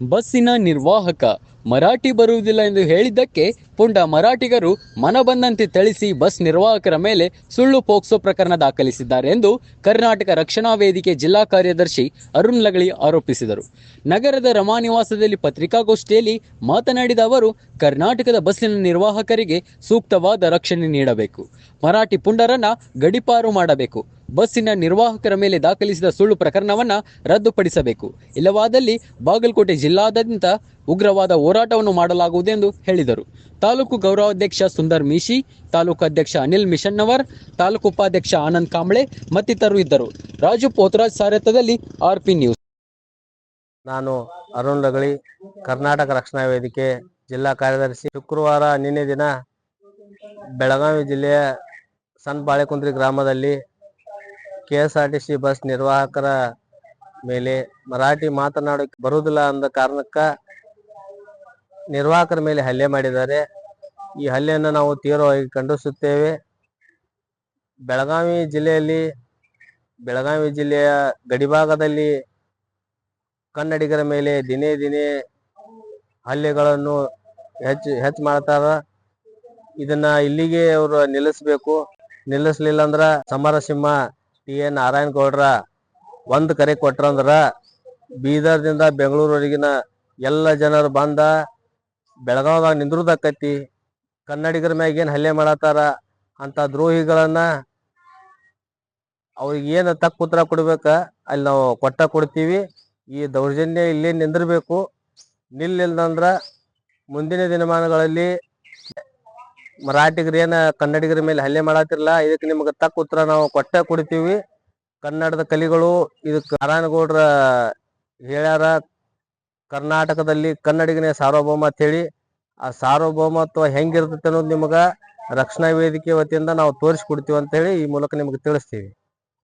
ಬಸ್ಸಿನ ನಿರ್ವಾಹಕ ಮರಾಠಿ ಬರುವುದಿಲ್ಲ ಎಂದು ಹೇಳಿದ್ದಕ್ಕೆ ಪುಂಡ ಮರಾಠಿಗರು ಮನ ಬಂದಂತೆ ಥಳಿಸಿ ಬಸ್ ನಿರ್ವಾಹಕರ ಮೇಲೆ ಸುಳ್ಳು ಪೋಕ್ಸೋ ಪ್ರಕರಣ ದಾಖಲಿಸಿದ್ದಾರೆ ಎಂದು ಕರ್ನಾಟಕ ರಕ್ಷಣಾ ವೇದಿಕೆ ಜಿಲ್ಲಾ ಕಾರ್ಯದರ್ಶಿ ಅರುಣ್ ಲಗಳಿ ಆರೋಪಿಸಿದರು. ನಗರದ ರಮಾನಿವಾಸದಲ್ಲಿ ಪತ್ರಿಕಾಗೋಷ್ಠಿಯಲ್ಲಿ ಮಾತನಾಡಿದ ಅವರು, ಕರ್ನಾಟಕದ ಬಸ್ಸಿನ ನಿರ್ವಾಹಕರಿಗೆ ಸೂಕ್ತವಾದ ರಕ್ಷಣೆ ನೀಡಬೇಕು. ಮರಾಠಿ ಪುಂಡರನ್ನ ಗಡಿಪಾರು ಮಾಡಬೇಕು. ಬಸ್ಸಿನ ನಿರ್ವಾಹಕರ ಮೇಲೆ ದಾಖಲಿಸಿದ ಸುಳ್ಳು ಪ್ರಕರಣವನ್ನ ರದ್ದುಪಡಿಸಬೇಕು. ಇಲ್ಲವಾದಲ್ಲಿ ಬಾಗಲಕೋಟೆ ಜಿಲ್ಲಾದ್ಯಂತ ಉಗ್ರವಾದ ಹೋರಾಟವನ್ನು ಮಾಡಲಾಗುವುದೆಂದು ಹೇಳಿದರು. ತಾಲೂಕು ಗೌರವಾಧ್ಯಕ್ಷ ಸುಂದರ್ ಮೀಶಿ, ತಾಲೂಕು ಅಧ್ಯಕ್ಷ ಅನಿಲ್ ಮಿಷನ್ನವರ್, ತಾಲೂಕು ಉಪಾಧ್ಯಕ್ಷ ಆನಂದ್ ಕಾಂಬ್ಳೆ ಮತ್ತಿತರರು ಇದ್ದರು. ರಾಜು ಪೋತರಾಜ್ ಸಾರಥ್ಯದಲ್ಲಿ ಆರ್ಪಿ ನ್ಯೂಸ್. ನಾನು ಅರುಣ್ ರಗಳಿ, ಕರ್ನಾಟಕ ರಕ್ಷಣಾ ವೇದಿಕೆ ಜಿಲ್ಲಾ ಕಾರ್ಯದರ್ಶಿ. ಶುಕ್ರವಾರ ನಿನ್ನೆ ದಿನ ಬೆಳಗಾವಿ ಜಿಲ್ಲೆಯ ಸಣ್ಣ ಬಾಳೆಕುಂದ್ರಿ ಗ್ರಾಮದಲ್ಲಿ K S R T C bus ನಿರ್ವಾಹಕರ ಮೇಲೆ ಮರಾಠಿ ಮಾತನಾಡೋಕೆ ಬರುವುದಿಲ್ಲ ಅಂದ ಕಾರಣಕ್ಕ ನಿರ್ವಾಹಕರ ಮೇಲೆ ಹಲ್ಲೆ ಮಾಡಿದ್ದಾರೆ. ಈ ಹಲ್ಲೆಯನ್ನು ನಾವು ತೀವ್ರವಾಗಿ ಖಂಡಿಸುತ್ತೇವೆ. ಬೆಳಗಾವಿ ಜಿಲ್ಲೆಯಲ್ಲಿ, ಬೆಳಗಾವಿ ಜಿಲ್ಲೆಯ ಗಡಿಭಾಗದಲ್ಲಿ ಕನ್ನಡಿಗರ ಮೇಲೆ ದಿನೇ ದಿನೇ ಹಲ್ಲೆಗಳನ್ನು ಹೆಚ್ಚು ಹೆಚ್ಚು ಮಾಡ್ತಾರ. ಇದನ್ನ ಇಲ್ಲಿಗೆ ಅವರು ನಿಲ್ಲಿಸಬೇಕು. ನಿಲ್ಲಿಸ್ಲಿಲ್ಲ ಅಂದ್ರ ಸಮರಸಿಂಹ, ಟಿ. ಎನ್. ನಾರಾಯಣಗೌಡ್ರ ಒಂದು ಕರೆ ಕೊಟ್ರಂದ್ರ ಬೀದರ್ದಿಂದ ಬೆಂಗಳೂರವರೆಗಿನ ಎಲ್ಲ ಜನರು ಬಂದ ಬೆಳಗಾವ್ದಾಗ ನಿಂದ್ರುದಾಕತಿ ಕನ್ನಡಿಗರ ಮ್ಯಾಗ ಏನ್ ಹಲ್ಲೆ ಮಾಡತ್ತಾರ ಅಂತ ದ್ರೋಹಿಗಳನ್ನ ಅವ್ರಿಗೆ ಏನು ತಕ್ಕ ಉತ್ತರ ಕೊಡ್ಬೇಕ, ಅಲ್ಲಿ ನಾವು ಕೊಟ್ಟ ಕೊಡ್ತೀವಿ. ಈ ದೌರ್ಜನ್ಯ ಇಲ್ಲಿ ನಿಂದಿರ್ಬೇಕು. ನಿಲ್ಲಿಲ್ದಂದ್ರ ಮುಂದಿನ ದಿನಮಾನಗಳಲ್ಲಿ ಮರಾಠಿಗರೇನ ಕನ್ನಡಿಗರ ಮೇಲೆ ಹಲ್ಲೆ ಮಾಡತ್ತಿರಲ್ಲ ಇದಕ್ಕೆ ನಿಮ್ಗೆ ತಕ್ಕ ಉತ್ತರ ನಾವು ಕೊಟ್ಟ ಕೊಡ್ತೀವಿ. ಕನ್ನಡದ ಕಲಿಗಳು ಇದಕ್ಕೆ ನಾರಾಯಣಗೌಡ್ರ ಹೇಳ್ಯಾರ ಕರ್ನಾಟಕದಲ್ಲಿ ಕನ್ನಡಿಗನೇ ಸಾರ್ವಭೌಮ ಅಂತ ಹೇಳಿ, ಆ ಸಾರ್ವಭೌಮತ್ವ ಹೆಂಗಿರ್ತೈತೆ ಅನ್ನೋದು ನಿಮ್ಗೆ ರಕ್ಷಣಾ ವೇದಿಕೆ ವತಿಯಿಂದ ನಾವು ತೋರಿಸ್ಕೊಡ್ತೀವಿ ಅಂತ ಹೇಳಿ ಈ ಮೂಲಕ ನಿಮಗೆ ತಿಳಿಸ್ತೀವಿ.